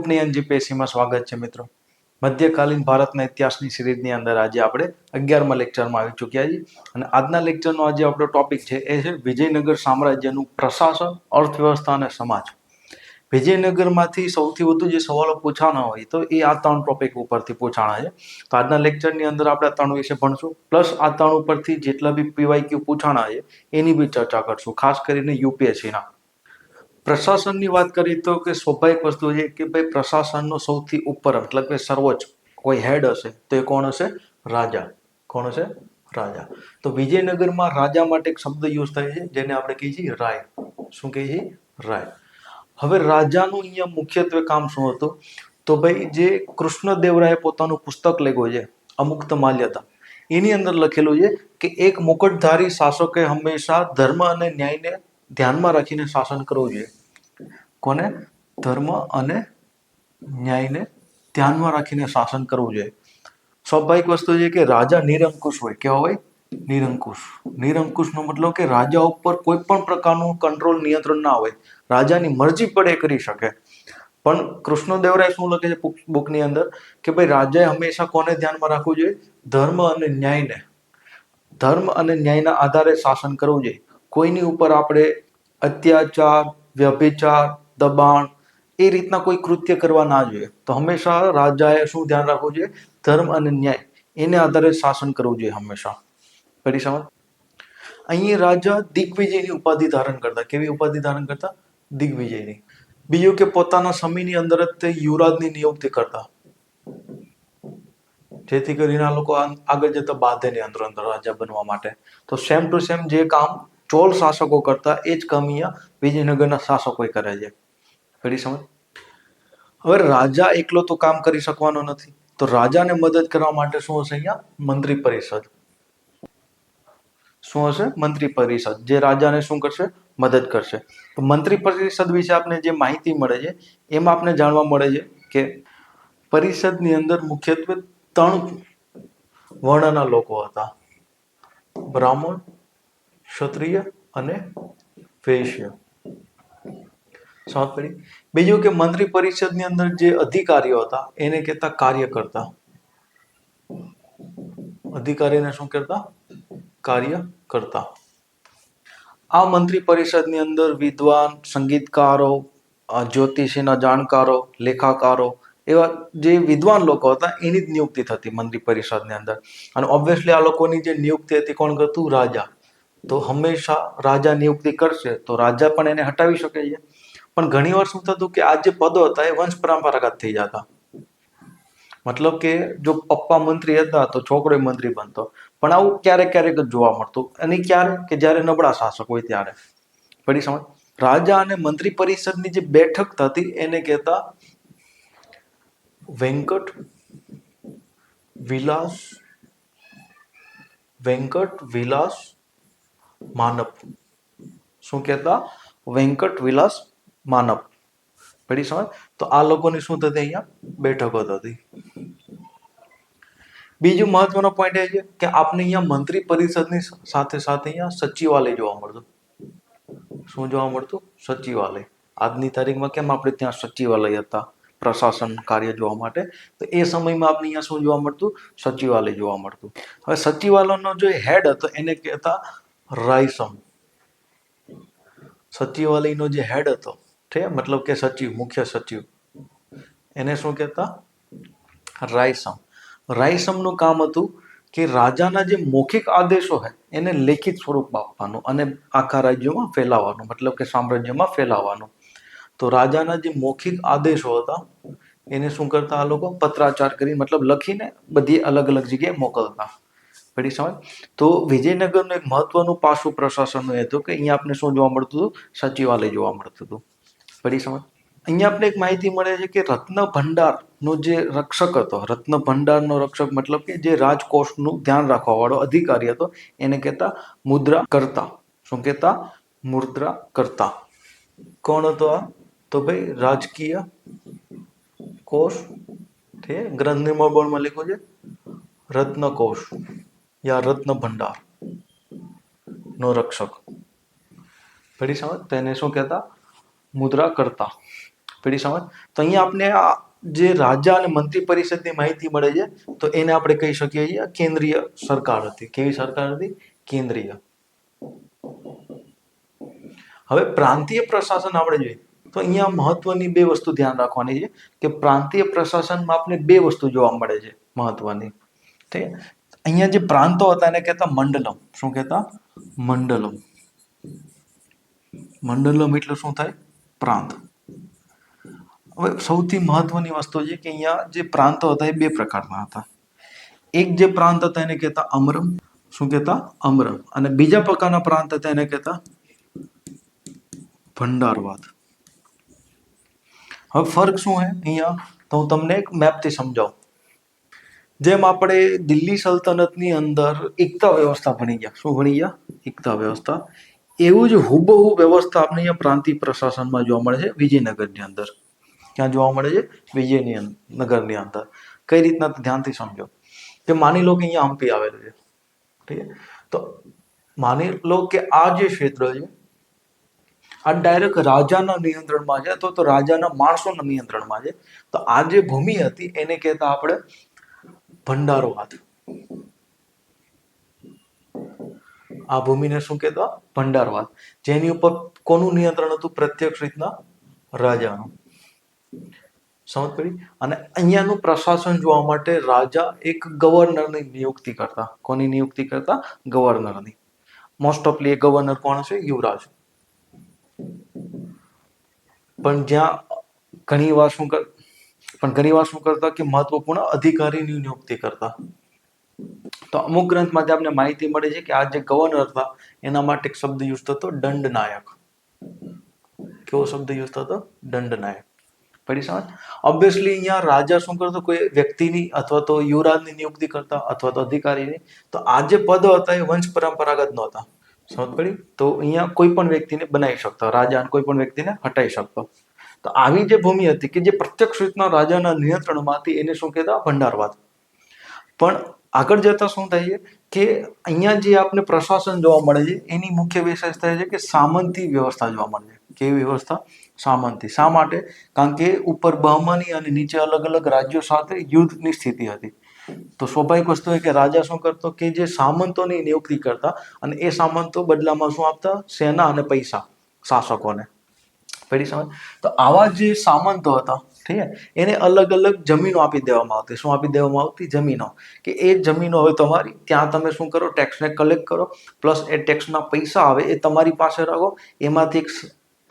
ઉપનયન જીપીએસસીમાં સ્વાગત છે મિત્રો. મધ્યકાલીન ભારતના ઇતિહાસની સિરીઝની અંદર આજે આપણે અગિયારમા લેક્ચરમાં આવી ચૂક્યા છીએ અને આજના લેક્ચરનો આજે આપણો ટોપિક છે એ છે વિજયનગર સામ્રાજ્યનું પ્રશાસન, અર્થવ્યવસ્થા અને સમાજ. વિજયનગરમાંથી સૌથી વધુ જે સવાલો પૂછાના હોય તો એ આ ત્રણ ટોપિક ઉપરથી પૂછાણા છે. તો આજના લેક્ચરની અંદર આપણે આ ત્રણ વિશે ભણશું, પ્લસ આ ત્રણ ઉપરથી જેટલા બી પીવાય ક્યુ પૂછાણા છે એની બી ચર્ચા કરશું, ખાસ કરીને યુપીએસસીના. પ્રશાસનની વાત કરીએ તો કે સ્વાભાવિક વસ્તુ છે કે ભાઈ પ્રશાસનનો સૌથી ઉપર, મતલબ કે સર્વોચ્ચ કોઈ હેડ હશે તો એ કોણ હશે? રાજા. કોણ હશે? રાજા. તો વિજયનગરમાં રાજા માટે એક શબ્દ યુઝ થાય છે, જેને આપણે કહીએ છીએ રાય. શું કહીએ છીએ? રાય. હવે રાજાનું અહીંયા મુખ્યત્વે કામ શું હતું? તો ભાઈ જે કૃષ્ણદેવરાય પોતાનું પુસ્તક લખ્યું છે અમુક્ત માલ્યતા એની અંદર લખેલું છે કે એક મુકટધારી શાસકે હંમેશા ધર્મ અને ન્યાયને ધ્યાનમાં રાખીને શાસન કરવું જોઈએ. કોને? ધર્મ અને ન્યાયને ધ્યાનમાં રાખીને શાસન કરવું જોઈએ. સ્વાભાવિક વસ્તુ છે કે રાજા નિરંકુશ હોય. કેવા હોય? નિરંકુશ. નિરંકુશનો મતલબ કે રાજા ઉપર કોઈ પણ પ્રકારનું કંટ્રોલ નિયંત્રણ ના હોય. રાજાની મરજી પડે કરી શકે. પણ કૃષ્ણદેવરાય શું લખે છે બુકની અંદર? કે ભાઈ, રાજાએ હંમેશા કોને ધ્યાનમાં રાખવું જોઈએ? ધર્મ અને ન્યાયને. ધર્મ અને ન્યાયના આધારે શાસન કરવું જોઈએ. કોઈની ઉપર આપણે અત્યાચાર, વ્યભિચાર દબાણ, એ રીતના કોઈ કૃત્ય કરવા ના જોઈએ. તો હંમેશા રાજાએ શું ધ્યાન રાખવું જોઈએ? ધર્મ અને ન્યાય. એને આધારે શાસન કરવું જોઈએ હંમેશા. પડી સમજ અહીં રાજા દિગ્વિજયની ઉપાધિ ધારણ કરતા. કેવી ઉપાધિ ધારણ કરતા? દિગ્વિજયની. બીજું કે પોતાના સમયની અંદર જ તે યુવરાજની નિયુક્તિ કરતા. જેથી કરીને આ લોકો આગળ જતા બાધે નહીં અંદર અંદર રાજા બનવા માટે. તો સેમ ટુ સેમ જે કામ ચોલ શાસકો કરતા, એ જ કામ અહીંયા વિજયનગરના શાસકોએ કરે છે. પડી સમજ હવે રાજા એકલો તો કામ કરી શકવાનો નથી. તો રાજાને મદદ કરવા માટે શું હશે અહીંયા? મંત્રી પરિષદ. શું હશે? મંત્રી પરિષદ. જે રાજાને શું કરશે? મદદ કરશે. તો મંત્રી પરિષદ વિશે આપને જે માહિતી મળે છે, એમાં આપને જાણવા મળે છે કે પરિષદની અંદર મુખ્યત્વે ત્રણ વર્ણના લોકો હતા. બ્રાહ્મણ, ક્ષત્રિય અને વૈશ્ય. સમજ બીજું કે મંત્રી પરિષદની અંદર જે અધિકારીઓ હતા, એને કહેતા કાર્યકર્તા. અધિકારીને શું કરતા કાર્ય કરતા આ મંત્રી પરિષદની અંદર વિદ્વાન, સંગીતકારો જ્યોતિષીના જાણકારો, લેખાકારો એવા જે વિદ્વાન લોકો હતા, એની જ નિયુક્તિ થતી મંત્રી પરિષદની અંદર. અને ઓબ્વિયસલી આ લોકોની જે નિયુક્તિ હતી કોણ કરતું રાજા. તો હંમેશા રાજા નિયુક્તિ કરશે, તો રાજા પણ એને હટાવી શકે છે. પણ ઘણી વાર શું થતું કે આ જે પદો હતા એ વંશ પરંપરાગત થઈ જતા. મતલબ કે જો પપ્પા મંત્રી હતા તો છોકરો મંત્રી બનતો. પણ આવું ક્યારેક ક્યારેક જ જોવા મળતું. અને ક્યારે કે જ્યારે નબળા શાસક હોય ત્યારે. પડી સમજ? રાજા અને મંત્રી પરિષદની જે બેઠક થતી એને કહેતા વેંકટ વિલાસ વેંકટ વિલાસ માનપ. શું કહેતા? વેંકટ વિલાસ માનપ પડી સમજ? તો આ લોકોની શું થતી અહીંયા? બેઠકો થતી. બીજું મહત્વનો પોઈન્ટ એ છે કે આપને અહીંયા મંત્રી પરિષદની સાથે સાથે અહીંયા સચિવાલય જોવા મળતું. શું જોવા મળતું? સચિવાલય. આજની તારીખમાં કેમ આપણે ત્યાં સચિવાલય હતા? પ્રશાસન કાર્ય જોવા માટે. તો એ સમયમાં આપણે અહીંયા શું જોવા મળતું? સચિવાલય જોવા મળતું. હવે સચિવાલયનો જે હેડ હતો, એને કહેતા રાયસમ. સચિવાલયનો જે હેડ હતો છે? મતલબ કે સચિવ, મુખ્ય સચિવ. એને શું કહેતા? રાયસમ. રાયસમનું કામ હતું કે રાજાના જે મૌખિક આદેશો છે એને લેખિત સ્વરૂપ આપવાનું અને આખા રાજ્યમાં ફેલાવવાનું, મતલબ કે સામ્રાજ્યમાં ફેલાવવાનું. તો રાજાના જે મૌખિક આદેશો હતા, એને શું કરતા આ લોકો? પત્રાચાર કરી, મતલબ લખીને બધી અલગ અલગ જગ્યાએ મોકલતા. પડી સમજ? તો વિજયનગરનું એક મહત્વનું પાસું પ્રશાસનનું એ હતું કે અહીંયા આપણે શું જોવા મળતું હતું? સચિવાલય જોવા મળતું હતું. પડી અહીંયા આપણે એક માહિતી મળે છે કે રત્ન ભંડારનો જે રક્ષક હતો, રત્ન ભંડારનો રક્ષક મતલબ કે જે રાજકોષનું ધ્યાન રાખવા વાળો અધિકારી હતો, એને કહેતા મુદ્રા કરતા. શું કહેતા? મુદ્રા કરતા. કોણ હતો આ? તો ભાઈ રાજકીય કોષ તે ગ્રંથિમાં બોર્ડમાં લખ્યું છે, રત્નકોષ યા રત્ન ભંડાર નો રક્ષક. ફરી સમજ? તેને શું કહેતા? મુદ્રા કરતા. પેઢી સમજ? તો અહીંયા આપણે જે રાજા અને મંત્રી પરિષદની માહિતી મળે છે, તો એને આપણે કહી શકીએ છીએ કેન્દ્રીય સરકાર હતી. કેવી સરકાર હતી? કેન્દ્રીય. હવે પ્રાંતીય પ્રશાસન આપણે જોઈએ, તો અહીંયા મહત્વની બે વસ્તુ ધ્યાન રાખવાની છે, કે પ્રાંતીય પ્રશાસનમાં આપણે બે વસ્તુ જોવા મળે છે મહત્વની. ઠીક અહીંયા જે પ્રાંતો હતા એને કહેતા મંડલમ. શું કહેતા? મંડલમ. મંડલમ એટલે શું થાય? પ્રાંત. હવે સૌથી મહત્વની વસ્તુ છે કે અહીંયા જે પ્રાંતો હતા એ બે પ્રકારના હતા. એક જે પ્રાંત હતા એને કહેતા અમરમ, શું કહેતા? અમરમ. અને બીજા પ્રકારના પ્રાંત હતા એને કહેતા ભંડારવાદ. હવે ફર્ક શું હે? અહીંયા તો હું તમને એક મેપથી સમજાવું. જેમ આપણે દિલ્હી સલ્તનતની અંદર એકતા વ્યવસ્થા ભણી ગયા. શું ભણી ગયા? એકતા વ્યવસ્થા. એવું જ હુબહુ વ્યવસ્થા આપણે અહીંયા પ્રાંતિય પ્રશાસનમાં જોવા મળે છે, વિજયનગરની અંદર. ક્યાં જોવા મળે છે? વિજયની નગરની અંદર. કઈ રીતના ધ્યાનથી સમજો? કે માની લો કે અહીંયા હમ્પી આવેલું છે. ઠીક તો માની લો કે આ જે ક્ષેત્ર છે, આ ડાયરેક્ટ રાજાના નિયંત્રણમાં છે અથવા તો રાજાના માણસોના નિયંત્રણમાં છે. તો આ જે ભૂમિ હતી, એને કહેતા આપણે ભંડારવાદ આ ભૂમિને શું કહેતા? ભંડારવાદ. જેની ઉપર કોનું નિયંત્રણ હતું? પ્રત્યક્ષ રીતના રાજાનું. સમજ પડી? અને અહીંયાનું પ્રશાસન જોવા માટે રાજા એક ગવર્નરની નિયુક્તિ કરતા. કોની નિયુક્તિ કરતા? ગવર્નરની. મોસ્ટ ઓફલી એ ગવર્નર કોણ છે? યુવરાજ. પણ જ્યાં ઘણી વાર શું કર, પણ ઘણી વાર શું કરતા કે મહત્વપૂર્ણ અધિકારીની નિયુક્તિ કરતા. તો અમુક ગ્રંથમાંથી આપણે માહિતી મળે છે કે આ જે ગવર્નર હતા, એના માટે એક શબ્દ યુઝ થતો દંડનાયક. કેવો શબ્દ યુઝ થતો? દંડનાયક. પડી સમજ? ઓબ્વિયસલી અહીંયા રાજા શું કરતો? કોઈ વ્યક્તિની અથવા તો યુવરાજની નિયુક્તિ કરતા અથવા તો અધિકારીની. તો આ જે પદો હતા એ વંશ પરંપરાગત નહોતા. સમજ પડી? તો અહીંયા કોઈ પણ વ્યક્તિને બનાવી શકતો. રાજા કોઈ પણ વ્યક્તિને હટાવી શકતો. તો આવી જે ભૂમિ હતી કે જે પ્રત્યક્ષ રીતના રાજાના નિયંત્રણમાં હતી એને શું કહેતા? ભંડારવાદ. પણ આગળ જતા શું થાય છે કે અહીંયા જે આપણે પ્રશાસન જોવા મળે છે, એની મુખ્ય વિશેષતા છે કે સામંતી વ્યવસ્થા જોવા મળે છે. કેવી વ્યવસ્થા? સામંતી. શા માટે? કારણ કે ઉપર બહમાની અને નીચે અલગ અલગ રાજ્યો સાથે યુદ્ધની સ્થિતિ હતી. તો સ્વાભાવિક વસ્તુ એ કે રાજા શું કરતો? કે જે સામંતોની નિયુક્તિ કરતા અને એ સામંતો બદલામાં શું આપતા? સેના અને પૈસા શાસકોને. પડી સમજ? તો આવા જે સામંતો હતા ઠીક એને અલગ અલગ જમીનો આપી દેવામાં આવતી. શું આપી દેવામાં આવતી? જમીનો. કે એ જમીનો હવે તમારી, ત્યાં તમે શું કરો? ટેક્સને કલેક્ટ કરો. પ્લસ એ ટેક્સના પૈસા આવે એ તમારી પાસે રાખો. એમાંથી એક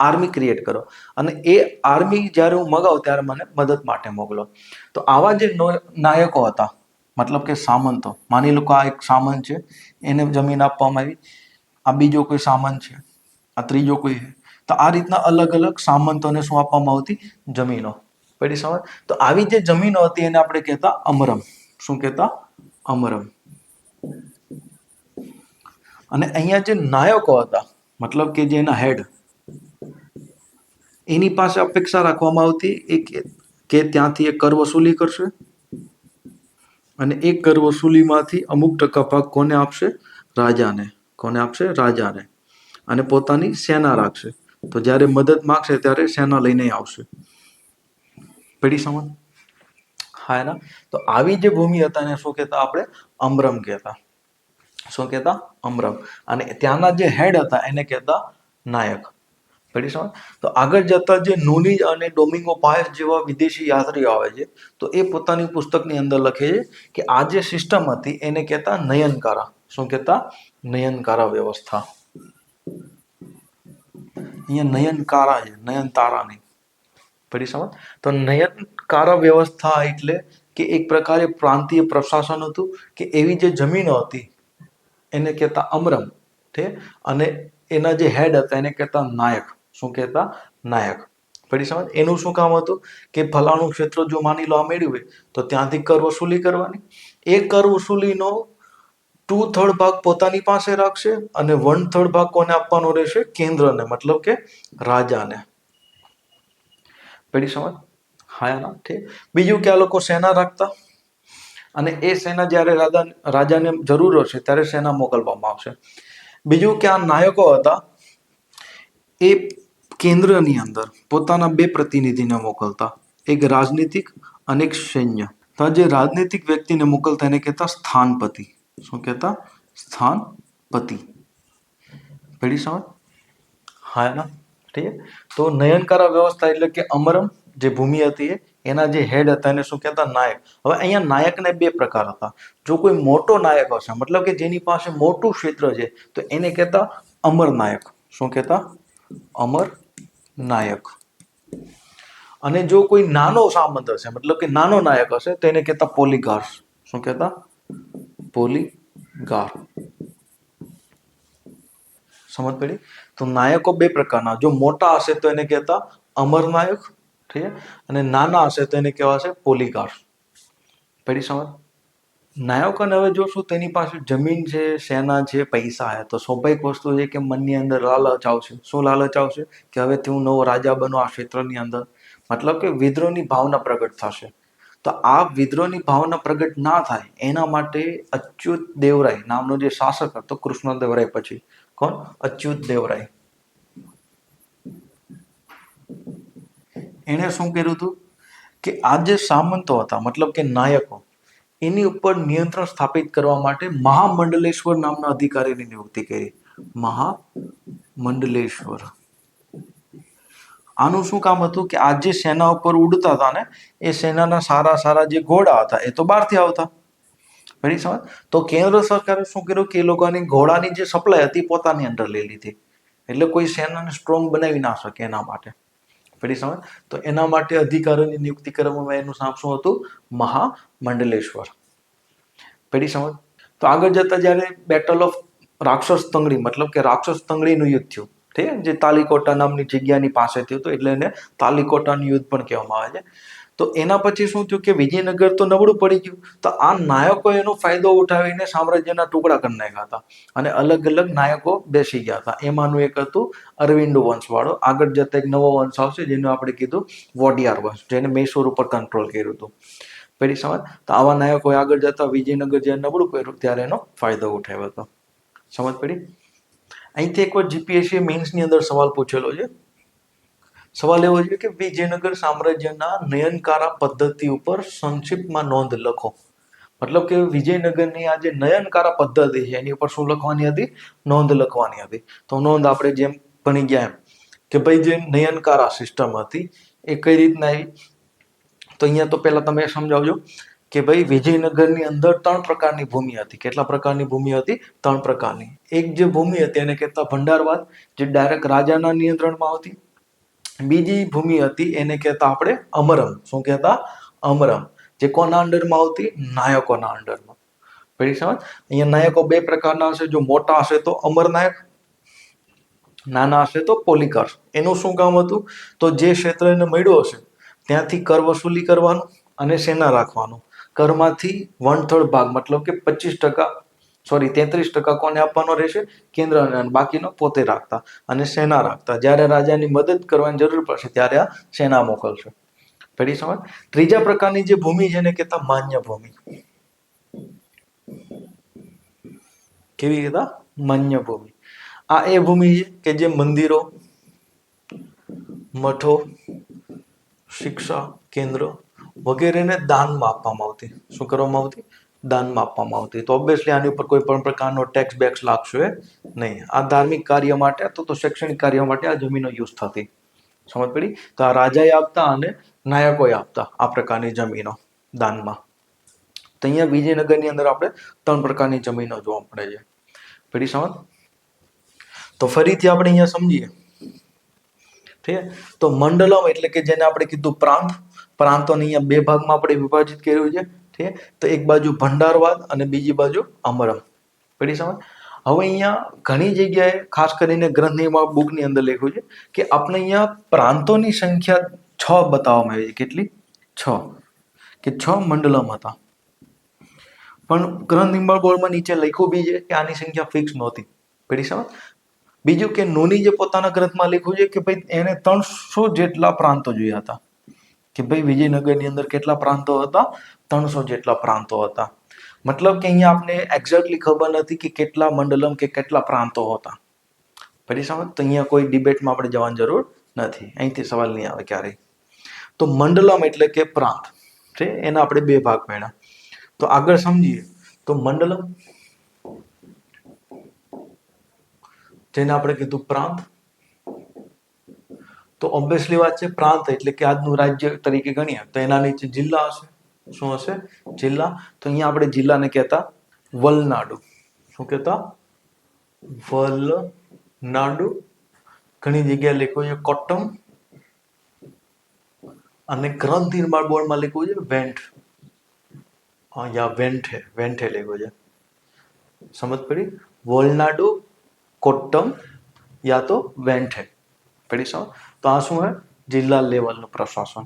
આર્મી ક્રિએટ કરો. અને એ આર્મી જ્યારે હું મગાવું ત્યારે મને મદદ માટે મોકલો. તો આવા જે નાયકો હતા, મતલબ કે સામંતો, માની લો કે આ એક સામંત છે, એને જમીન આપવામાં આવી. આ બીજો કોઈ સામંત છે, આ ત્રીજો કોઈ તો આ રીતના અલગ અલગ સામંતોને શું આપવામાં આવતી? જમીનો. પડી સમજ તો આવી જે જમીનો હતી એને આપણે કહેતા અમરમ. શું કહેતા? અમરમ. અને અહીંયા જે નાયકો હતા, મતલબ કે જે એના હેડ એની પાસે અપેક્ષા રાખવામાં આવતી એ કે ત્યાંથી એ કર વસૂલી કરશે અને એ કર વસૂલીમાંથી અમુક ટકા ભાગ કોને આપશે? રાજાને. કોને આપશે? રાજાને. અને પોતાની સેના રાખશે. તો જ્યારે મદદ માગશે ત્યારે સેના લઈને આવશે. પડી સમજ હા, એના. તો આવી જે ભૂમિ હતા એને શું કહેતા આપણે? અમરમ કહેતા. શું કહેતા? અમરમ. અને ત્યાંના જે હેડ હતા એને કહેતા નાયક. પડી સમજ તો આગળ જતા જે નોની અને ડોમિંગો પાયસ જેવા વિદેશી યાત્રીઓ આવે છે, તો એ પોતાની પુસ્તકની અંદર લખે છે કે આ જે સિસ્ટમ હતી એને કહેતા નયનકારા. શું કહેતા? નયનકારા વ્યવસ્થા. અહીંયા નયનકારા છે નયનતારા નહીં પડી સમજ તો નયનકાર વ્યવસ્થા એટલે કે એક પ્રકારે પ્રાંતીય પ્રશાસન હતું કે એવી જે જમીનો હતી, એને કહેતા અમરમ ઠે અને એના જે હેડ હતા એને કહેતા નાયક. શું કહેતા? નાયક. પડી સમજ એનું શું કામ હતું? કે ફલાણું ક્ષેત્ર જો માની લો આ મેળવ્યું હોય, તો ત્યાંથી કર વસૂલી કરવાની. એ કર વસૂલીનો ટુ થર્ડ ભાગ પોતાની પાસે રાખશે અને વન થર્ડ ભાગ કોને આપવાનો રહેશે? કેન્દ્રને, મતલબ કે રાજાને. પડી સમજ હાયાના ઠીક. બીજું કે આ લોકો સેના રાખતા? અને એ સેના જ્યારે રાજા રાજાને જરૂર હશે, ત્યારે સેના મોકલવામાં આવશે. બીજું કે આ નાયકો હતા, એ કેન્દ્રની અંદર પોતાના બે પ્રતિનિધિને મોકલતા. એક રાજનીતિક અને એક સૈન્ય. તો જે રાજનીતિક વ્યક્તિને મોકલતા, એને કહેતા સ્થાનપતિ. શું કહેતા? સ્થાનપતિ. પડી સમજ હા એના ઠીક છે? તો નયનકારા વ્યવસ્થા એટલે કે અમરમ જે ભૂમિ હતી એના જે હેડ હતા એને શું કહેતા? નાયક. હવે અહીંયા નાયકને બે પ્રકાર હતા. જો કોઈ મોટો નાયક હશે, મતલબ કે જેની પાસે મોટું ક્ષેત્ર છે, તો એને કહેતા અમર નાયક. શું કહેતા? અમર નાયક. અને જો કોઈ નાનો સામંત હશે, મતલબ કે નાનો નાયક હશે, તો એને કહેતા પોલીગાર. શું કહેતા? પોલીગાર. સમજ પડી? તો નાયકો બે પ્રકારના જો મોટા હશે તો એને કહેતા અમર નાયક, ઠીક અને નાના હશે તો એને કહેવાશે પોલીકાર પડી સમજ? નાયકોને હવે જોશું, તેની પાસે જમીન છે, સેના છે, પૈસા છે. તો સ્વાભાવિક વસ્તુ છે કે મનની અંદર લાલચ આવશે. શું લાલચ આવશે? કે હવે હું નવો રાજા બનો આ ક્ષેત્રની અંદર. મતલબ કે વિદ્રોહની ભાવના પ્રગટ થશે. તો આ વિદ્રોહની ભાવના પ્રગટ ના થાય, એના માટે અચ્યુત દેવરાય નામનો જે શાસક હતો, કૃષ્ણ દેવરાય પછી કોણ? અચ્યુત દેવરાય. એણે શું કર્યું હતું? કે આ જે સામંતો હતા, મતલબ કે નાયકો. એની ઉપર નિયંત્રણ સ્થાપિત કરવા માટે મહામંડલેશ્વર નામના અધિકારીની નિયુક્તિ કરી. મહામંડલેશ્વર. આનું શું કામ હતું કે આ જે સેના ઉપર ઉડતા હતા ને, એ સેનાના સારા સારા જે ઘોડા હતા, એ તો બહારથી આવતા. બની સમજ? તો કેન્દ્ર સરકારે શું કર્યું કે એ લોકોની ઘોડાની જે સપ્લાય હતી પોતાની અંદર લઈ લીધી. એટલે કોઈ સેનાને સ્ટ્રોંગ બનાવી ના શકે એના માટે. પડી સમજ? તો એના માટે અધિકારીની નિયુક્તિ કરવામાં એનું નામ શું હતું? મહામંડલેશ્વર. પડી સમજ? તો આગળ જતા જ્યારે બેટલ ઓફ રાક્ષસ તંગડી, મતલબ કે રાક્ષસ તંગડીનું યુદ્ધ થયું. ઠીક? જે તાલીકોટા નામની જગ્યાની પાસે થયું હતું, એટલે એને તાલીકોટાનું યુદ્ધ પણ કહેવામાં આવે છે. તો એના પછી શું થયું કે વિજયનગર તો નબળું પડી ગયું. તો આ નાયકો એનો ફાયદો ઉઠાવીને સામ્રાજ્યના ટુકડા કરી નાખ્યા હતા. અને અલગ અલગ નાયકો બેસી ગયા હતા. એમાંનું એક હતું અરવિંદો વંશવાળો. આગળ જતા એક નવો વંશ આવશે જેનું આપણે કીધું વોડિયાર વંશ, જેને મૈસૂર ઉપર કંટ્રોલ કર્યું હતું. પેલી સમજ? તો આવા નાયકોએ આગળ જતા વિજયનગર જ્યારે નબળું કર્યું ત્યારે એનો ફાયદો ઉઠાવ્યો હતો. સમજ પડી? અહીંથી એકવાર જીપીએસસી મેન્સની અંદર સવાલ પૂછેલો છે. સવાલ એવો છે કે વિજયનગર સામ્રાજ્યના નયનકારા પદ્ધતિ ઉપર સંક્ષિપ્તમાં નોંધ લખો. મતલબ કે વિજયનગરની આ જે નયનકારા પદ્ધતિ છે, એની ઉપર શું લખવાની હતી? નોંધ લખવાની હતી. તો નોંધ આપણે જેમ ભણી ગયા એમ કે ભાઈ જે નયનકારા સિસ્ટમ હતી એ કઈ રીતના આવી? તો અહીંયા તો પહેલા તમે સમજાવજો કે ભાઈ વિજયનગરની અંદર ત્રણ પ્રકારની ભૂમિ હતી. કેટલા પ્રકારની ભૂમિ હતી? ત્રણ પ્રકારની. એક જે ભૂમિ હતી એને કહેતા ભંડારવાદ, જે ડાયરેક્ટ રાજાના નિયંત્રણમાં આવતી. બીજી ભૂમિ હતી એને કહેતા આપણે અમરમ. શું કહેતા? અમરમ. જે કોના અંડરમાં આવતી? નાયકોના અંડરમાં. પેલી સમજ? અહીંયા નાયકો બે પ્રકારના હશે. જો મોટા હશે તો અમર નાયક, નાના હશે તો પોલીકાર. એનું શું કામ હતું? તો જે ક્ષેત્ર એને મળ્યું હશે, ત્યાંથી કર વસૂલી કરવાનું અને સેના રાખવાનું. કરમાંથી વન થર્ડ ભાગ, મતલબ કે પચીસ ટકા સોરી, તેત્રીસ ટકા કોને આપવાનો રહેશે? કેન્દ્ર અને બાકીનો પોતે રાખતા અને સેના રાખતા. જ્યારે રાજાની મદદ કરવાની જરૂર પડશે, ત્યારે આ સેના મોકલશે. પેઢી સમજ ત્રીજા પ્રકારની જે ભૂમિ એને કહેતા માન્ય ભૂમિ. કેવી કહેતા? માન્ય ભૂમિ. આ એ ભૂમિ છે કે જે મંદિરો, મઠો, શિક્ષા કેન્દ્ર વગેરેને દાનમાં આપવામાં આવતી. શું કરવામાં આવતી? દાનમાં આપવામાં આવતી તો ઓબ્વિયસલી આની ઉપર કોઈ પણ પ્રકારનો ટેક્સ બેક્સ લાગશે નહીં. આ ધાર્મિક કાર્ય માટે, અથવા તો શૈક્ષણિક કાર્ય માટે આ જમીનો યુઝ થતી. સમજ પડી? તો આ રાજાએ આપતા અને નાયકોએ આપતા આ પ્રકારની જમીનો દાનમાં. તો અહીંયા વિજયનગરની અંદર આપણે ત્રણ પ્રકારની જમીનો જોવા મળે છે. પડી સમજ? તો ફરીથી આપણે અહીંયા સમજીએ. ઠીક તો મંડલમ એટલે કે જેને આપણે કીધું પ્રાંત. પ્રાંતોને અહીંયા બે ભાગમાં આપણે વિભાજિત કર્યું છે. છે? તો એક બાજુ ભંડારવાદ અને બીજી બાજુ અમરમ. પડી સમજ? હવે અહીંયા ઘણી જગ્યાએ ખાસ કરીને ગ્રંથની બુકની અંદર લખ્યું છે કે આપણે અહીંયા પ્રાંતોની સંખ્યા છ બતાવવામાં આવી છે. કેટલી? છ. કે છ મંડલમ હતા. પણ ગ્રંથ નિર્માણ બોર્ડમાં નીચે લખ્યું બી છે કે આની સંખ્યા ફિક્સ નહોતી. પડી સમજ? બીજું કે નોની જે પોતાના ગ્રંથમાં લખ્યું છે કે ભાઈ એને ત્રણસો જેટલા પ્રાંતો જોયા હતા. કે ભાઈ વિજયનગરની અંદર કેટલા પ્રાંતો હતા? ત્રણસો જેટલા પ્રાંતો હતા. મતલબ કે અહીંયા આપણે એક્ઝેક્ટલી ખબર નથી કે કેટલા મંડલમ કે કેટલા પ્રાંતો હતા. પછી સમજ? તો અહીંયા કોઈ ડિબેટમાં આપણે જવાની જરૂર નથી. અહીંથી સવાલ નહીં આવે ક્યારેય. તો મંડલમ એટલે કે પ્રાંત. છે? એના આપણે બે ભાગ પડ્યા તો આગળ સમજીએ. તો મંડલમ જેને આપણે કીધું પ્રાંત તો ઓબ્વિયસલી વાત છે પ્રાંત એટલે કે આજનું રાજ્ય તરીકે ગણીએ. તો એના નીચે જિલ્લા હશે. શું હશે? જિલ્લા. તો અહીંયા આપણે જિલ્લાને કહેતા વલનાડુ. શું કહેતા? વલનાડુ. ઘણી જગ્યાએ લખ્યું છે કોટમ અને ગ્રંથ નિર્માણ બોર્ડમાં લખ્યું છે વેન્ટ. અહીંયા વેન્ઠે. વેન્ઠે લખ્યું છે. સમજ પડી? વલનાડુ, કોટ્ટમ, યા તો વેન્ઠે. પડી સમજ? તો આ શું હે? જિલ્લા લેવલનું પ્રશાસન.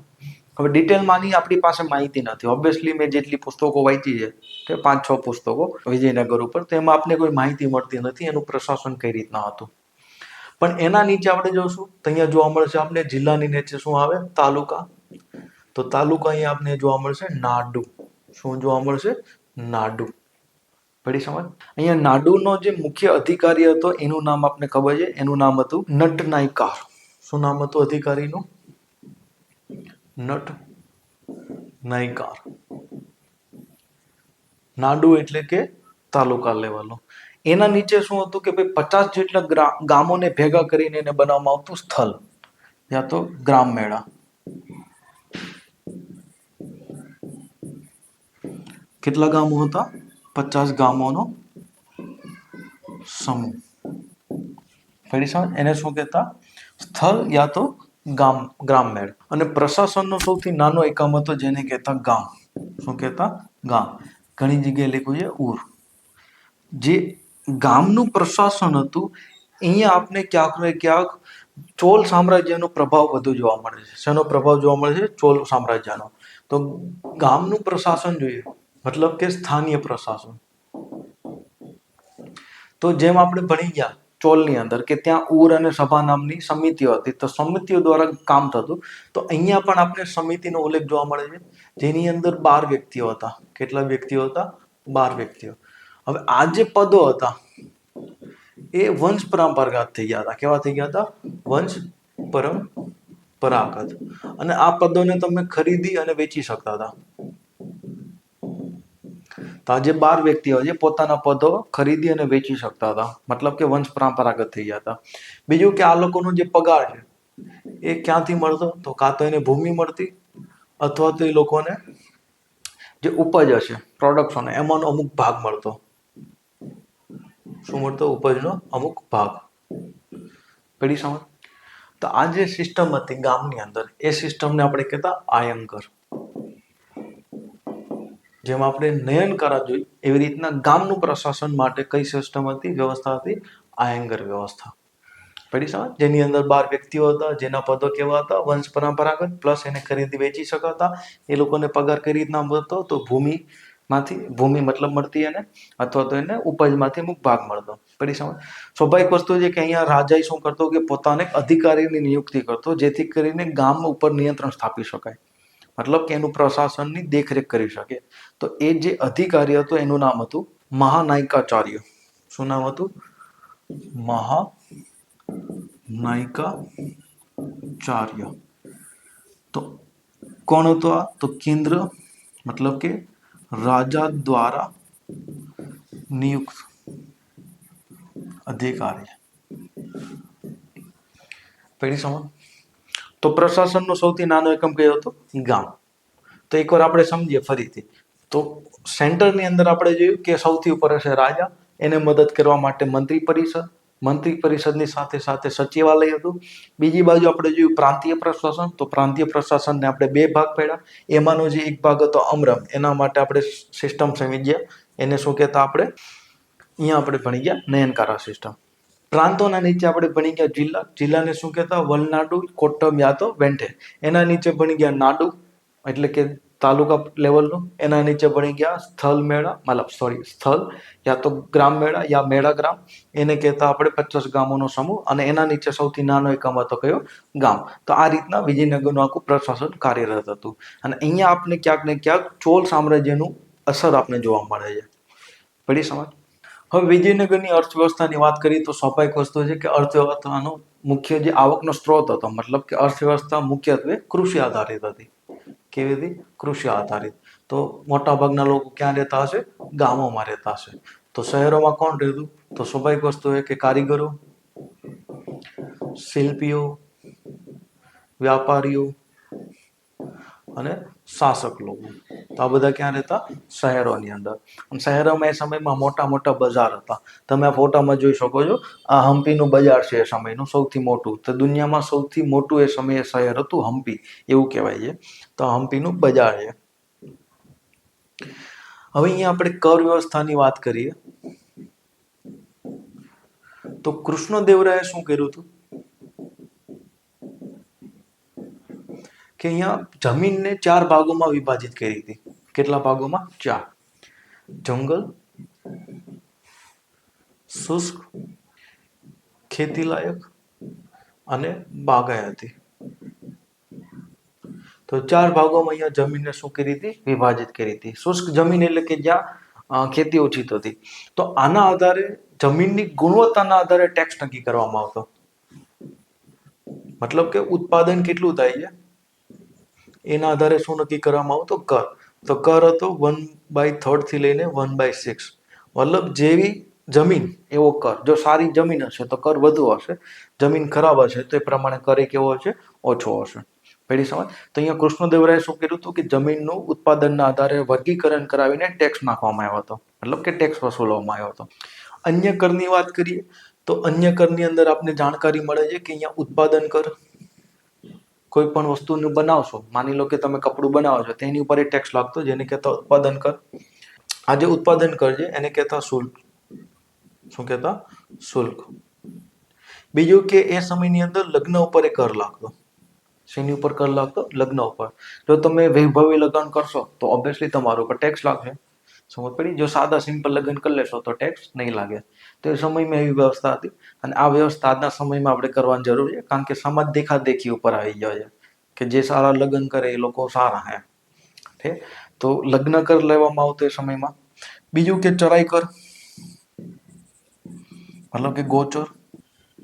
હવે ડિટેલમાં આની આપણી પાસે માહિતી નથી. ઓબ્વિયસલી મેં જેટલી પુસ્તકો વાંચી છે, તે પાંચ છ પુસ્તકો વિજયનગર ઉપર, તો એમાં આપને કોઈ માહિતી મળતી નથી, એનું પ્રશાસન કઈ રીતના હતું. પણ એના નીચે આપણે જોશું, તો અહીંયા જોવા મળશે આપણે જિલ્લાની નીચે શું આવે? તાલુકા. તો તાલુકા અહીંયા આપણે જોવા મળશે નાડુ. શું જોવા મળશે? નાડુ. પડી સમજ? અહીંયા નાડુનો જે મુખ્ય અધિકારી હતો, એનું નામ આપને ખબર છે? એનું નામ હતું નટનાયકાર. નામ હતું અધિકારીનું નટ નાયકાર. નાડુ એટલે કે તાલુકા લેવલનો. એના નીચે શું હતું કે ભાઈ પચાસ જેટલા ગામોને ભેગા કરીને એને બનાવવામાં આવતું સ્થળ. યા તો ગ્રામ મેળા. કેટલા ગામો હતા? પચાસ ગામોનો સમૂહ. એને શું કહેતા? સ્થળ યા તો ગામ ગ્રામ મેળ અને પ્રશાસનનો સૌથી નાનો એકમ હતો જેને કહેતા ગામ. શું કહેતા? ગામ. ઘણી જગ્યાએ લખ્યું છે ઉર જે ગામનું પ્રશાસન હતું, અહીંયા આપને ક્યાંક ને ક્યાંક ચોલ સામ્રાજ્યનો પ્રભાવ વધુ જોવા મળે છે. શેનો પ્રભાવ જોવા મળે છે? ચોલ સામ્રાજ્યનો. તો ગામનું પ્રશાસન જોઈએ. મતલબ કે સ્થાનીય પ્રશાસન. તો જેમ આપણે ભણી ગયા ચોલની અંદર કે ત્યાં ઉર અને સભા નામની સમિતિઓ હતી. તો સમિતિઓ દ્વારા કામ થતું. તો અહીંયા પણ આપણે સમિતિનો ઉલ્લેખ જોવા મળે છે. જેની અંદર બાર વ્યક્તિઓ હતા. કેટલા વ્યક્તિઓ હતા? બાર વ્યક્તિઓ. હવે આ જે પદો હતા, એ વંશ પરંપરાગત થઈ ગયા હતા. કેવા થઈ ગયા હતા? વંશ પરંપરાગત અને આ પદોને તમે ખરીદી અને વેચી શકતા હતા. તો જે બાર વ્યક્તિઓ છે, પોતાના પદો ખરીદી અને વેચી શકતા હતા. મતલબ કે વંશ પરંપરાગત થઈ ગયા હતા. બીજું કે આ લોકોનો જે પગાર છે, એ ક્યાંથી મળતો? તો કાં તો એને ભૂમિ મળતી અથવા તો એ લોકોને જે ઉપજ હશે પ્રોડક્શન એમાંનો અમુક ભાગ મળતો. શું મળતો? ઉપજનો અમુક ભાગ. પડી સમજ? તો આ જે સિસ્ટમ હતી ગામની અંદર, એ સિસ્ટમને આપણે કહેતા આયંકર જેમ આપણે નયનકારા જોઈ એવી રીતના ગામનું પ્રશાસન માટે કઈ સિસ્ટમ હતી? વ્યવસ્થા હતી? આયંગર વ્યવસ્થા. પડી સમજ? જેની અંદર બાર વ્યક્તિઓ હતા, જેના પદો કેવા હતા? વંશ પરંપરાગત પ્લસ એને ખરીદી વેચી શકાતા. એ લોકોને પગાર કઈ રીતના મળતો? તો ભૂમિ માંથી ભૂમિ મતલબ મળતી એને, અથવા તો એને ઉપજમાંથી અમુક ભાગ મળતો. પડી સમજ? સ્વાભાવિક વસ્તુ છે કે અહીંયા રાજા શું કરતો કે પોતાને અધિકારીની નિયુક્તિ કરતો, જેથી કરીને ગામ ઉપર નિયંત્રણ સ્થાપી શકાય. મતલબ કે એનું પ્રશાસનની દેખરેખ કરી શકે. તો એ જે અધિકારી હતો, એનું નામ હતું મહાનાયકાચાર્ય. શું નામ હતું? મહા નાયકાચાર્ય તો કોણ હતો આ? તો કેન્દ્ર, મતલબ કે રાજા દ્વારા નિયુક્ત અધિકારી. પેઢી સમજ. તો પ્રશાસનનો સૌથી નાનો એકમ કયો હતો? ગામ. તો એકવાર આપણે સમજીએ ફરીથી. તો સેન્ટરની અંદર આપણે જોયું કે સૌથી ઉપર હશે રાજા. એને મદદ કરવા માટે મંત્રી પરિષદ. મંત્રી પરિષદની સાથે સાથે સચિવાલય હતું. બીજી બાજુ આપણે જોયું પ્રાંતીય પ્રશાસન. તો પ્રાંતીય પ્રશાસનને આપણે બે ભાગ પડ્યા. એમાંનો જે એક ભાગ હતો અમરમ. એના માટે આપણે સિસ્ટમ સમજી ગયા. એને શું કહેતા આપણે? અહીંયા આપણે ભણી ગયા નયનકારા સિસ્ટમ. પ્રાંતોના નીચે આપણે ભણી ગયા જિલ્લા. જિલ્લાને શું કહેતા? વલનાડુ, કોટ્ટમ યા તો વેન્ઠે એના નીચે ભણી ગયા નાડુ, એટલે કે તાલુકા લેવલનું, એના નીચે ભણી ગયા સ્થળ મેળા, મતલબ સોરી સ્થળ યા તો ગ્રામ મેળા, યા મેળા ગ્રામ, એને કહેતા આપણે પચાસ ગામોનો સમૂહ, અને એના નીચે સૌથી નાનો એકમ હતો, કયો? ગામ. તો આ રીતના વિજયનગરનું આખું પ્રશાસન કાર્યરત હતું. અને અહીંયા આપણે ક્યાંક ને ક્યાંક ચોલ સામ્રાજ્યનું અસર આપણે જોવા મળે છે. પડી સમજ? હવે વિજયનગરની અર્થવ્યવસ્થાની વાત કરીએ તો સ્વાભાવિક વસ્તુ છે કે અર્થવ્યવસ્થાનો મુખ્ય જે આવકનો સ્ત્રોત હતો, મતલબ કે અર્થવ્યવસ્થા મુખ્યત્વે કૃષિ આધારિત હતી. કેવી હતી? કૃષિ આધારિત. તો મોટા ભાગના લોકો ક્યાં રહેતા હશે? ગામોમાં રહેતા હશે. તો શહેરોમાં કોણ રહેતું? તો સ્વાભાવિક વસ્તુ એ કે કારીગરો, શિલ્પીઓ, વ્યાપારીઓ અને શાસક લોકો. તો આ બધા ક્યાં રહેતા? શહેરોની અંદર. અને શહેરોમાં એ સમયમાં મોટા મોટા બજાર હતા. તમે આ ફોટામાં જોઈ શકો છો, આ હમ્પીનું બજાર છે એ સમયનું, સૌથી મોટું. તો દુનિયામાં સૌથી મોટું એ સમયે શહેર હતું હમ્પી, એવું કહેવાય છે. તો હમ્પીનું બજાર છે. હવે અહીંયા આપણે કર વ્યવસ્થાની વાત કરીએ. તો કૃષ્ણદેવરાયે શું કર્યું હતું? કે અહીંયા જમીનને ચાર ભાગોમાં વિભાજિત કરી હતી. કેટલા ભાગોમાં? ચાર. જંગલ, શુષ્ક, ખેતીલાયક અને બાગાયતી. તો ચાર ભાગોમાં અહીંયા જમીનને શું કરી હતી? વિભાજિત કરી હતી. શુષ્ક જમીન એટલે કે જ્યાં ખેતી ઓછી થતી. તો આના આધારે જમીનની ગુણવત્તાના આધારે ટેક્સ નક્કી કરવામાં આવતો. મતલબ કે ઉત્પાદન કેટલું થાય છે? એના આધારે શું નક્કી કરવામાં આવતો કર. તો કર હતો વન બાય થર્ડથી લઈને વન બાય સિક્સ મતલબ જેવી જમીન, એવો કર. જો સારી જમીન હશે તો કર વધુ હશે. જમીન ખરાબ હશે તો એ પ્રમાણે કર કેવો હશે? ઓછો હશે. પેઢી સમજ. તો અહીંયા કૃષ્ણદેવરાય શું કર્યું હતું? કે જમીનનું ઉત્પાદનના આધારે વર્ગીકરણ કરાવીને ટેક્સ નાખવામાં આવ્યો હતો. મતલબ કે ટેક્સ વસૂલવામાં આવ્યો હતો. અન્ય કરની વાત કરીએ તો અન્ય કરની અંદર આપને જાણકારી મળે છે કે અહીંયા ઉત્પાદન કર કોઈ પણ વસ્તુનું બનાવશો, માની લો કે તમે કપડું બનાવો છો, તેની ઉપર એ ટેક્સ લાગતો, જેને કહેતા ઉત્પાદન કર. આ જે ઉત્પાદન કર છે, એને કહેતા શુલ્ક. શું કહેતા? શુલ્ક. બીજું કે એ સમયની અંદર લગ્ન ઉપર એ કર લાગતો. શેની ઉપર કર લાગતો? લગ્ન ઉપર. જો તમે વૈભવી લગ્ન કરશો, તો ઓબ્વિયસલી તમારું ઉપર ટેક્સ લાગશે. સમજ પડી? જો સાદા સિમ્પલ લગ્ન કરી લેશો તો ટેક્સ નહીં લાગે. તો એ સમયમાં એવી વ્યવસ્થા હતી. અને આ વ્યવસ્થા આજના સમયમાં આપણે કરવાની જરૂર છે, કારણ કે સમાજ દેખાદેખી ઉપર આવી ગયો છે કે જે સારા લગ્ન કરે એ લોકો સારા હે ઠીક? તો લગ્ન કર લેવામાં આવતો એ સમયમાં. બીજું કે ચરાઈ કર. મતલબ કે ગોચર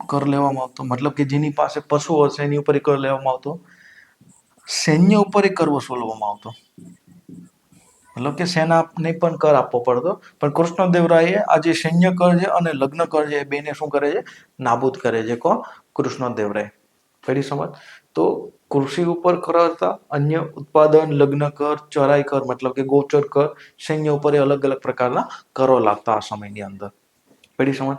કર લેવામાં આવતો. મતલબ કે જેની પાસે પશુ હશે એની ઉપર કર લેવામાં આવતો. સૈન્ય ઉપર એ કર વસૂલવામાં આવતો. મતલબ કે સેનાને પણ કર આપવો પડતો. પણ કૃષ્ણદેવરાયે આ જે સૈન્ય કર છે અને લગ્ન કર છે એ બેને શું કરે છે? નાબૂદ કરે છે કોણ કૃષ્ણદેવરાય. ફરી સમજ તો કૃષિ ઉપર કર હતા અન્ય ઉત્પાદન, લગ્ન કર, ચરાઈ કર, મતલબ કે ગોચર કર, સૈન્ય ઉપર એ અલગ અલગ પ્રકારના કરો લાગતા આ સમયની અંદર. ફરી સમજ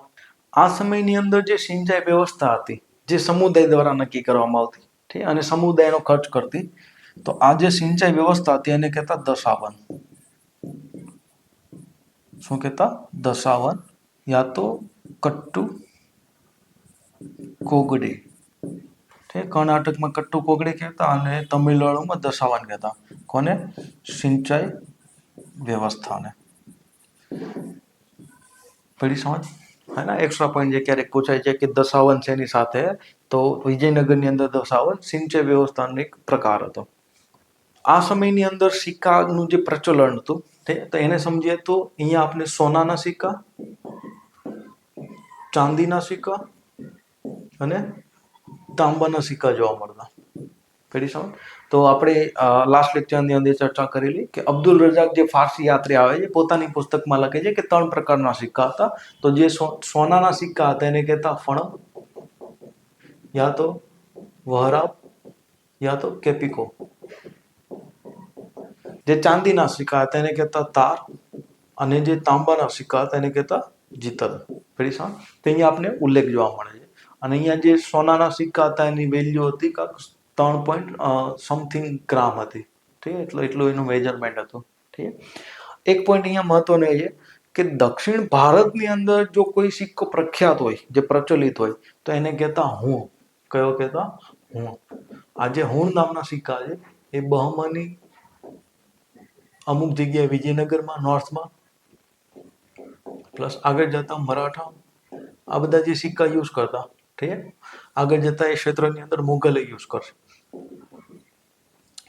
આ સમયની અંદર જે સિંચાઈ વ્યવસ્થા હતી, જે સમુદાય દ્વારા નક્કી કરવામાં આવતી અને સમુદાયનો ખર્ચ કરતી તો આ જે સિંચાઈ વ્યવસ્થા હતી એને કહેતા દશાવન. શું કહેતા? દશાવન યા તો કટ્ટુ કોગડે. કર્ણાટકમાં કટ્ટુ કોગડે કહેતા અને તમિલનાડુમાં દશાવન કહેતા. કોને? સિંચાઈ વ્યવસ્થાને. પડી સમજ? હે ને? એક્સ્ટ્રા પોઈન્ટ જે ક્યારેક પૂછાય છે કે દશાવન છે એની સાથે? તો વિજયનગરની અંદર દશાવન સિંચાઈ વ્યવસ્થાનો એક પ્રકાર હતો. આ સમયની અંદર સિક્કાનું જે પ્રચલન હતું, તે તો એને સમજીએ તો અહીંયા આપણે સોનાના સિક્કા, ચાંદીના સિક્કા અને તાંબાના સિક્કા જોવા મળતા. પેઢી સમજ તો આપણે લાસ્ટ લેક્ચરની અંદર ચર્ચા કરેલી કે અબ્દુલ રજાક જે ફારસી યાત્રી આવે છે, પોતાની પુસ્તકમાં લખે છે કે ત્રણ પ્રકારના સિક્કા હતા. તો જે સોનાના સિક્કા હતા, એને કહેતા ફણપ યા તો વહરાબ, યા તો કેપિકો. જે ચાંદીના સિક્કા હતા, એને કહેતા તાર અને જે તાંબાના સિક્કા હતા, એને કહેતા જીતલ. સમજ તો અહીંયા આપણે ઉલ્લેખ જોવા મળે છે. અને અહીંયા જે સોનાના સિક્કા હતા, એની વેલ્યુ હતી કાંક ત્રણ પોઈન્ટ સમથિંગ ગ્રામ હતી. ઠીક એટલું એટલું એનું મેજરમેન્ટ હતું. ઠીક એક પોઈન્ટ અહીંયા મહત્વનો એ છે કે દક્ષિણ ભારતની અંદર જો કોઈ સિક્કો પ્રખ્યાત હોય, જે પ્રચલિત હોય, તો એને કહેતા હું. કયો કહેતા? હું. આ જે હું નામના સિક્કા છે, એ બહમાની અમુક જગ્યાએ વિજયનગરમાં નોર્થમાં પ્લસ આગળ જતા મરાઠા. આ બધા જે સિક્કા યુઝ કરતા, ઠીક આગળ જતા એ ક્ષેત્રની અંદર મુઘલે યુઝ કરશે.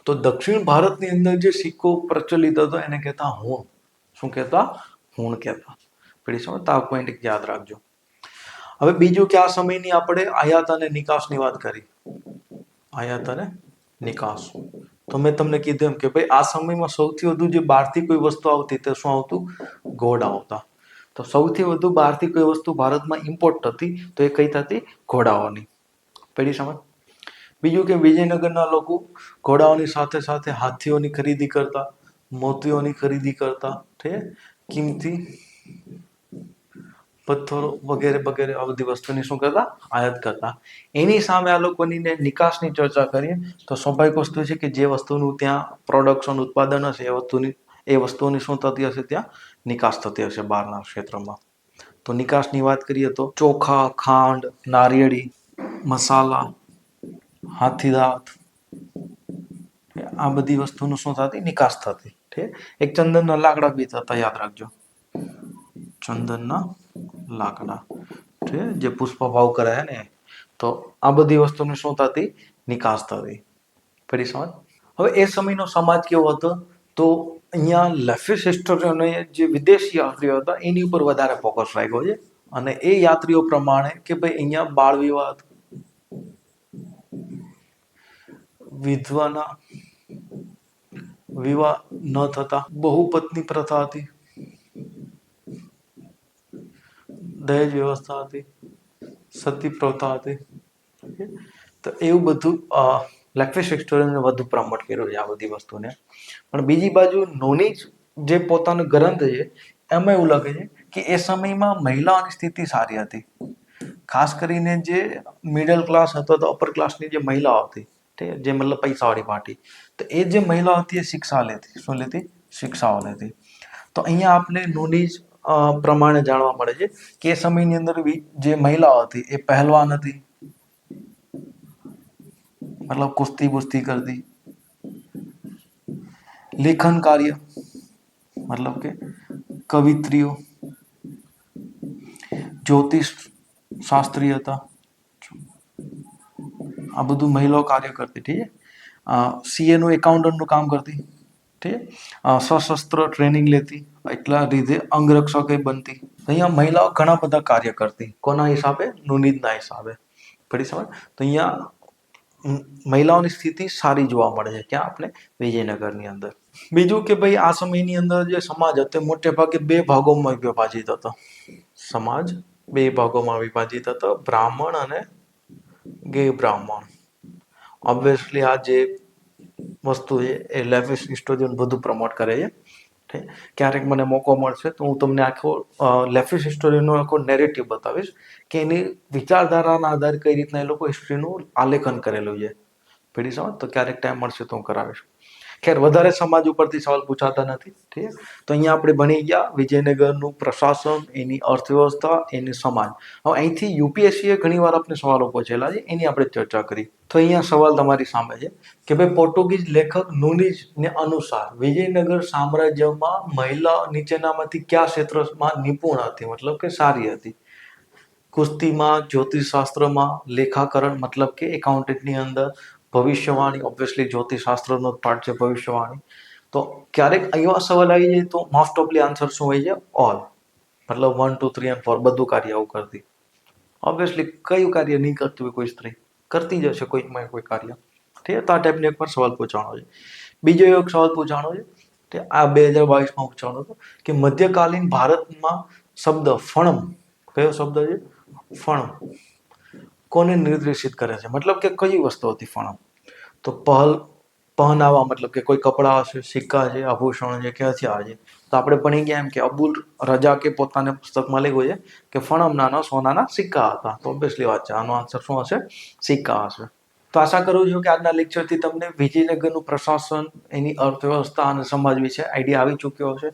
તો દક્ષિણ ભારતની અંદર જે સિક્કો પ્રચલિત હતો, એને કહેતા હુણ. શું કહેતા? હુણ કહેતા. પેઢી સમજ? આ પોઈન્ટ યાદ રાખજો. હવે બીજું કે આ સમયની આપણે આયાત અને નિકાસની વાત કરી. આયાત અને નિકાસ. તો મેં તમને કીધું એમ કે ભાઈ, આ સમયમાં સૌથી વધુ જે બહારથી કોઈ વસ્તુ આવતી તે શું આવતું? ઘોડા આવતા. તો સૌથી વધુ બહારથી કોઈ વસ્તુ ભારતમાં ઇમ્પોર્ટ થતી તો એ કઈ થતી? ઘોડાઓની. પેઢી સમજ? બીજું કે વિજયનગરના લોકો ઘોડાઓની સાથે સાથે હાથીઓની ખરીદી કરતા, મોતીઓની ખરીદી કરતા છે? કિંમતી પથ્થરો વગેરે વગેરે આ બધી વસ્તુની શું કરતા? આયાત કરતા. એની સામે આ લોકોની નિકાસની ચર્ચા કરીએ, તો સ્વાભાવિક વસ્તુ છે કે જે વસ્તુનું ત્યાં પ્રોડક્શન ઉત્પાદન હશે, એ વસ્તુની, એ વસ્તુઓની શું થતી હશે ત્યાં? નિકાસ થતી હશે બહારના ક્ષેત્રમાં. તો નિકાસની વાત કરીએ તો ચોખા, ખાંડ, નારિયેળી, મસાલા, હાથીદાંત, આ બધી વસ્તુનું શું થતી? નિકાસ થતી. ઠીક? એક ચંદનના લાકડા બી થતા યાદ રાખજો. ચંદનના લાકડા. છે? જે પુષ્પ ભાવ કરાય ને, તો આ બધી વસ્તુની શું થતી? નિકાસ થતી. ફરી સમજ? હવે એ સમયનો સમાજ કેવો હતો? તો અહીંયા લેફિસ હિસ્ટોરિયને જે વિદેશી યાત્રીઓ હતા, એની ઉપર વધારે ફોકસ રાખ્યો છે. અને એ યાત્રીઓ પ્રમાણે કે ભાઈ અહીંયા બાળ વિવાહ વિધવાના વિવાહ ન થતા બહુ પત્ની પ્રથા હતી. દહેજ વ્યવસ્થા હતી સતી પ્રથા હતી તો એવું બધું લેક્વેશ હિસ્ટોરિયને વધુ પ્રમોટ કર્યું છે આ બધી વસ્તુને. પણ બીજી બાજુ નોની જે પોતાનો ગ્રંથ છે એમાં એવું લખે છે કે એ સમયમાં મહિલાઓની સ્થિતિ સારી હતી. ખાસ કરીને જે મિડલ ક્લાસ હતો તો અપર ક્લાસની જે મહિલાઓ હતી જે મતલબ પૈસાવાળી પાર્ટી તો એ જે મહિલાઓ હતી એ શિક્ષા લેતી શું લેતી? શિક્ષાઓ લેતી. તો અહીંયા આપણે નોની અ, પ્રમાણે જાણવા મળે છે કે એ સમયની અંદર જે મહિલાઓ હતી એ પહેલવાન હતી. મતલબ કુસ્તી બુસ્તી કરતી. લેખન કાર્ય, મતલબ કે કવિત્રીઓ. જ્યોતિષ શાસ્ત્રી હતા. આ બધું મહિલાઓ કાર્ય કરતી, ઠીક છે? સીએ નું એકાઉન્ટન્ટનું કામ કરતી, ઠીક સશસ્ત્ર ટ્રેનિંગ લેતી. એટલા રીતે અંગરક્ષકે બનતી. અહીંયા મહિલાઓ ઘણા બધા કાર્ય કરતી. કોના હિસાબે? નુનિદના હિસાબે. ફરી સમજ? તો અહીંયા મહિલાઓની સ્થિતિ સારી જોવા મળે છે. ક્યાં? આપણે વિજયનગરની અંદર. બીજું કે ભાઈ, આ સમયની અંદર જે સમાજ હતો મોટે ભાગે બે ભાગોમાં વિભાજિત હતો. સમાજ બે ભાગોમાં વિભાજિત હતો. બ્રાહ્મણ અને ગે બ્રાહ્મણ. ઓબ્વિયસલી આ જે વસ્તુ છે, એ લેવિશ ઇસ્ટોજન બધું પ્રમોટ કરે છે. ઠીક? ક્યારેક મને મોકો મળશે તો હું તમને આખો લેફિસ હિસ્ટોરીનો આખો નેરેટિવ બતાવીશ કે એની વિચારધારાના આધારે કઈ રીતના એ લોકો હિસ્ટ્રીનું આલેખન કરેલું છે. પેઢી સમજ? તો ક્યારેક ટાઈમ મળશે તો હું કરાવીશ. ખેર, વધારે સમાજ ઉપરથી સવાલ પૂછાતા નથી, ઠીક? તો અહીંયા આપણે ભણી ગયા, વિજયનગરનું પ્રશાસન, એની અર્થવ્યવસ્થા, એની સમાજ. હવે અહીંથી યુપીએસસીએ ઘણીવાર આપણે સવાલો પૂછેલા છે, એની આપણે ચર્ચા કરી. તો અહીંયા સવાલ તમારી સામે છે કે ભાઈ પોર્ટુગીઝ લેખક ને અનુસાર વિજયનગર સામ્રાજ્યમાં મહિલા નીચેનામાંથી કયા ક્ષેત્રમાં નિપુણ હતી? મતલબ કે સારી હતી. કુસ્તીમાં, જ્યોતિષશાસ્ત્રમાં, લેખાકરણ, મતલબ કે એકાઉન્ટન્ટની અંદર ભવિષ્યવાણી ઓબ્વિયસલી જ્યોતિષશાસ્ત્રનો જ પાર્ટ છે ભવિષ્યવાણી. તો ક્યારેક એવા સવાલ આવી જાય તો મોસ્ટ ઓફલી આન્સર શું હોય છે? ઓલ મતલબ one two three and four બધું કાર્ય આવું કરતી. ઓબ્વિયસલી કયું કાર્ય નહીં કરતી હોય કોઈ સ્ત્રી? કરતી જ હશે કોઈકમાં કોઈ કાર્ય. ઠીક તો આ ટાઈપનો એક પણ સવાલ પૂછવાનો છે. બીજો એક સવાલ પૂછવાનો છે કે આ બે હજાર બાવીસમાં પૂછવાનો હતો કે મધ્યકાલીન ભારતમાં શબ્દ ફણમ, કયો શબ્દ છે? ફણમ. કોને નિર્દેશિત કરે છે? મતલબ કે કઈ વસ્તુ હતી ફણમ તો પહલ, પહનાવા મતલબ કે કોઈ કપડાં હશે, સિક્કા છે, આભૂષણ છે કે હથિયાર છે? તો આપણે ભણી ગયા એમ કે અબુલ રજા કે પોતાને પુસ્તકમાં લખ્યું છે કે ફણમ નાના સોનાના સિક્કા હતા. તો ઓબ્વિયસલી વાત છે, આનો આન્સર શું હશે? સિક્કા હશે. તો આશા કરું છું કે આજના લેક્ચરથી તમને વિજયનગરનું પ્રશાસન, એની અર્થવ્યવસ્થા અને સમાજ વિશે આઈડિયા આવી ચૂક્યો હશે.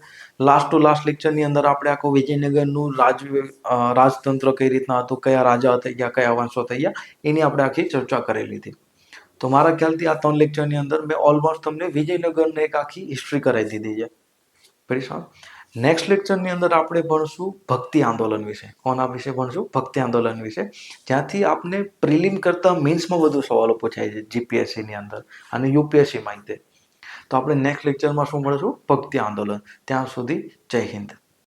લાસ્ટ ટુ લાસ્ટ લેક્ચરની અંદર આપણે આખું વિજયનગરનું રાજ રાજતંત્ર કઈ રીતના હતું, કયા રાજા થઈ ગયા કયા વંશો થઈ ગયા એની આપણે આખી ચર્ચા કરેલી હતી તો મારા ખ્યાલથી આ ત્રણ લેક્ચરની અંદર મેં ઓલમોસ્ટ તમને વિજયનગરને એક આખી હિસ્ટ્રી કરાવી દીધી છે. વેરી સારું નેક્સ્ટ લેક્ચરની અંદર આપણે ભણશું ભક્તિ આંદોલન વિશે. કોના વિશે ભણશું? ભક્તિ આંદોલન વિશે. જ્યાંથી આપને પ્રિલિમ કરતાં મેન્સમાં વધુ સવાલો પૂછાય છે જીપીએસસીની અંદર અને યુપીએસસી તે. તો આપણે નેક્સ્ટ લેક્ચરમાં શું ભણશું? ભક્તિ આંદોલન. ત્યાં સુધી જય હિન્દ.